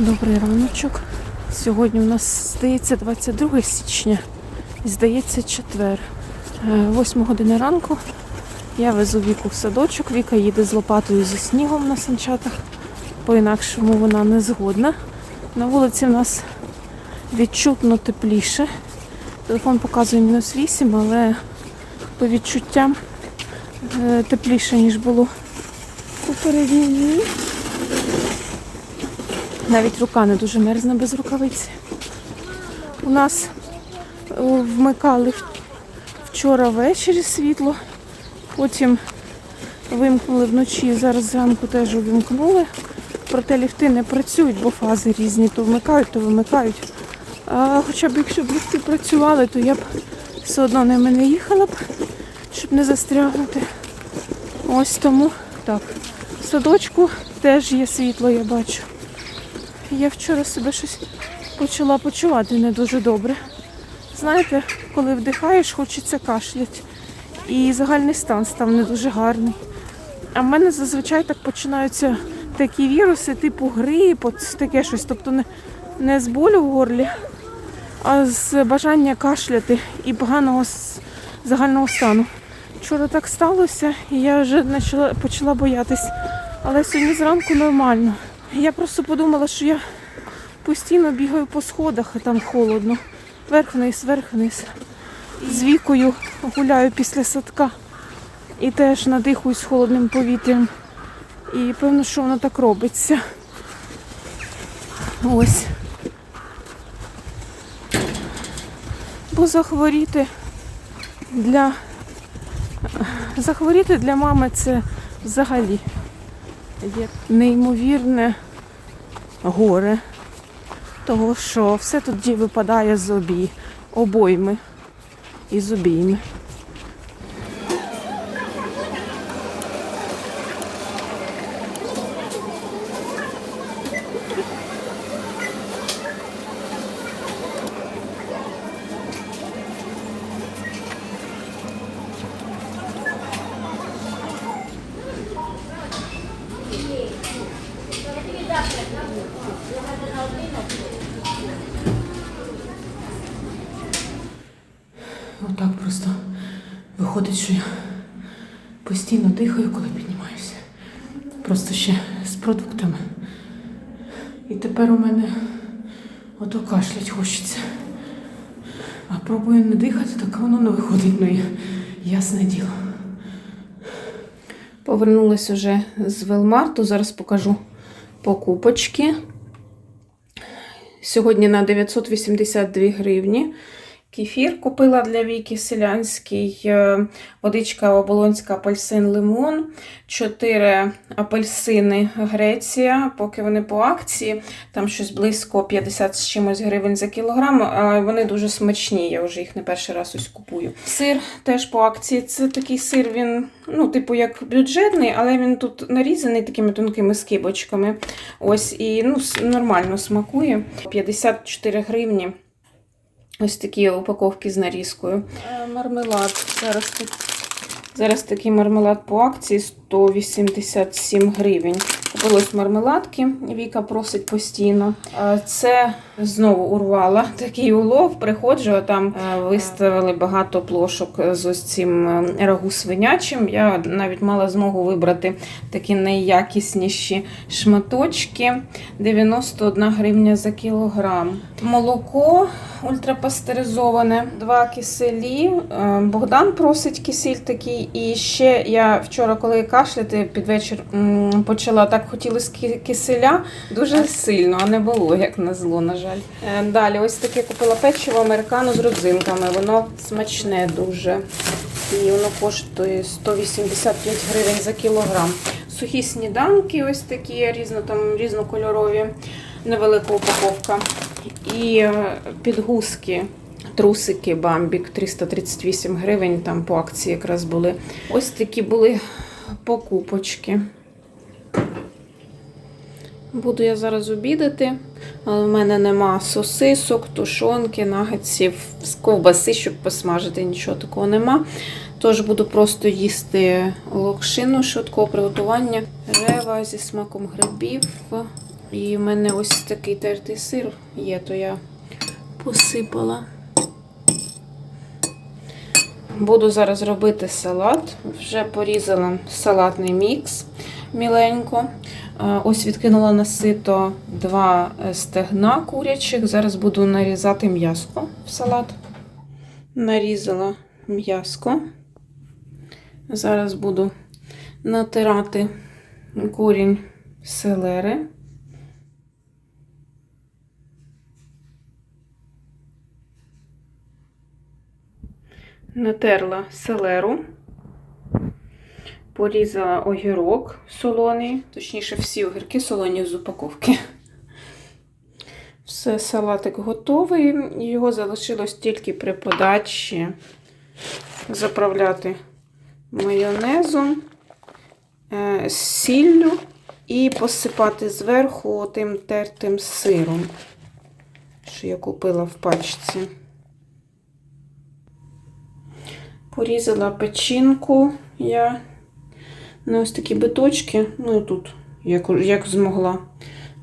Добрий раночок. Сьогодні у нас здається 22 січня і здається четвер. 8 години ранку. Я везу Віку в садочок. Віка їде з лопатою зі снігом на санчатах. По-інакшому вона не згодна. На вулиці в нас відчутно тепліше. Телефон показує мінус 8, але по відчуттям е, тепліше, ніж було у передні дні. Навіть рука не дуже мерзне без рукавиці. У нас е, вмикали вчора ввечері світло, потім вимкнули вночі, зараз зранку теж увімкнули. Проте ліфти не працюють, бо фази різні, то вмикають, то вимикають. А хоча б якщо б ліфти працювали, то я б все одно ними не їхала б, щоб не застрягнути. Ось тому так. В садочку теж є світло, я бачу. Я вчора себе щось почала почувати не дуже добре. Знаєте, коли вдихаєш, хочеться кашляти. І загальний стан став не дуже гарний. А в мене зазвичай так починаються такі віруси, типу грип, от таке щось. Тобто не, не з болю в горлі, а з бажання кашляти і поганого загального стану. Вчора так сталося, і я вже почала, боятись. Але сьогодні зранку нормально. Я просто подумала, що я постійно бігаю по сходах, а там холодно. Вверх-вниз, вверх-вниз. З вікою гуляю після садка і теж надихуюсь холодним повітрям. І певно, що воно так робиться. Ось. Бо захворіти для захворіти для мами це взагалі є неймовірне горе. Того, що все тоді випадає з обій, обойми і з обійми. Отак просто виходить, що я постійно дихаю, коли піднімаюся. Просто ще з продуктами. І тепер у мене ото кашлять хочеться. А пробую не дихати, так воно не виходить, ну і ясне діло. Повернулася вже з Велмарту, зараз покажу покупочки. Сьогодні на 982 гривні. Кефір купила для Віки селянський, е, водичка оболонська апельсин лимон, 4 апельсини Греція, поки вони по акції, там щось близько 50 з чимось гривень за кілограм. Вони дуже смачні, я вже їх не перший раз ось купую. Сир теж по акції. Це такий сир, він, ну, типу, як бюджетний, але він тут нарізаний такими тонкими скибочками. Ось, і ну, нормально смакує. 54 гривні. Ось такі упаковки з нарізкою. Е, Мармелад. Зараз, зараз такий мармелад по акції 187 гривень. Купилось мармеладки, Віка просить постійно. Е, Це знову урвала такий улов. Приходжу, а там е, виставили багато плошок з ось цим е, рагу свинячим. Я навіть мала змогу вибрати такі найякісніші шматочки. 91 гривня за кілограм. Молоко ультрапастеризоване, два киселі. Богдан просить кисіль такий. І ще я вчора, коли кашляти під вечір почала так хотілося ки- киселя дуже сильно, а не було, як на зло, на жаль. Е, Далі, ось таке купила печиво американо з родзинками. Воно смачне дуже. І воно коштує 185 гривень за кілограм. Сухі сніданки, ось такі різно, там, різнокольорові, невелика упаковка. І е, підгузки, трусики Бамбік 338 гривень, там по акції якраз були. Ось такі були покупочки. Буду я зараз обідати, але в мене нема сосисок, тушонки, нагетсів, ковбаси, щоб посмажити, нічого такого нема. Тож буду просто їсти локшину швидкого приготування, рева зі смаком грибів, І в мене ось такий тертий сир є, то я посипала. Буду зараз робити салат. Вже порізала салатний мікс міленько. Е, Ось відкинула на сито два е, стегна курячих. Зараз буду нарізати м'яско в салат. Нарізала м'яско. Зараз буду натирати корінь селери. Натерла селеру, порізала огірок солоний, точніше, всі огірки солоні з упаковки. Все, салатик готовий. Його залишилось тільки при подачі заправляти майонезом, е, сіллю і посипати зверху тим тертим сиром, що я купила в пачці. Порізала печінку я на ось такі биточки. Ну і тут, як, як змогла.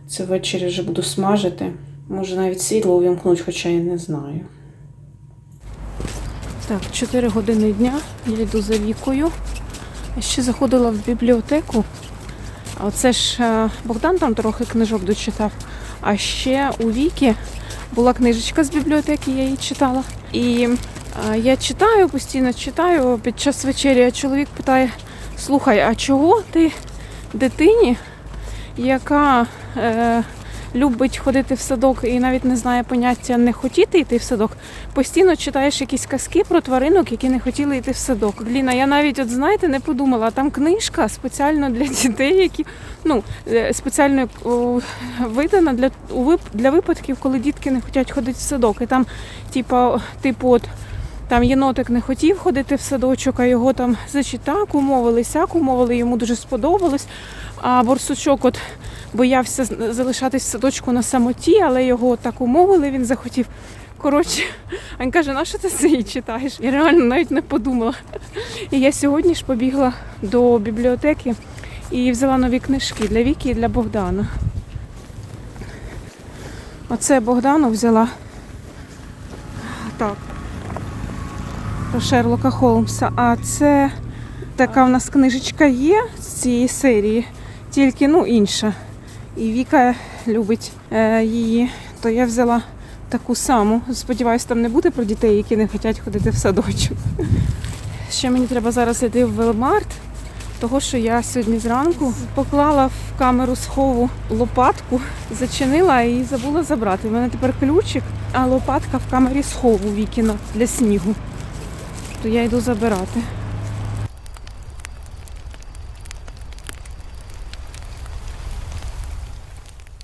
Це ввечері вже буду смажити. Може навіть світло увімкнуть, хоча я не знаю. Так, 4 години дня. Я йду за вікою. Я ще заходила в бібліотеку. Оце ж е, Богдан там трохи книжок дочитав. А ще у Вікі була книжечка з бібліотеки, я її читала. І е, я читаю, постійно читаю. Під час вечері чоловік питає: слухай, а чого ти дитині, яка е, любить ходити в садок і навіть не знає поняття не хотіти йти в садок, постійно читаєш якісь казки про тваринок, які не хотіли йти в садок. Ліна, я навіть, от знаєте, не подумала, там книжка спеціально для дітей, які ну е, спеціально видана для у для випадків, коли дітки не хочуть ходити в садок. І там, типа, типу, от. Там єнотик не хотів ходити в садочок, а його там значить, так умовили, сяк умовили, йому дуже сподобалось. А борсучок от боявся залишатись в садочку на самоті, але його так умовили, він захотів. Коротше, а він каже, на що ти це її читаєш? Я реально навіть не подумала. І я сьогодні ж побігла до бібліотеки і взяла нові книжки для Віки і для Богдана. Оце Богдану взяла. Так. Про Шерлока Холмса. А це така в нас книжечка є з цієї серії, тільки ну інша. І Віка любить е, її, то я взяла таку саму. Сподіваюсь, там не буде про дітей, які не хочуть ходити в садочок. Ще мені треба зараз йти в Велмарт, того що я сьогодні зранку поклала в камеру схову лопатку, зачинила і забула забрати. У мене тепер ключик, а лопатка в камері схову Вікіна для снігу. То я йду забирати.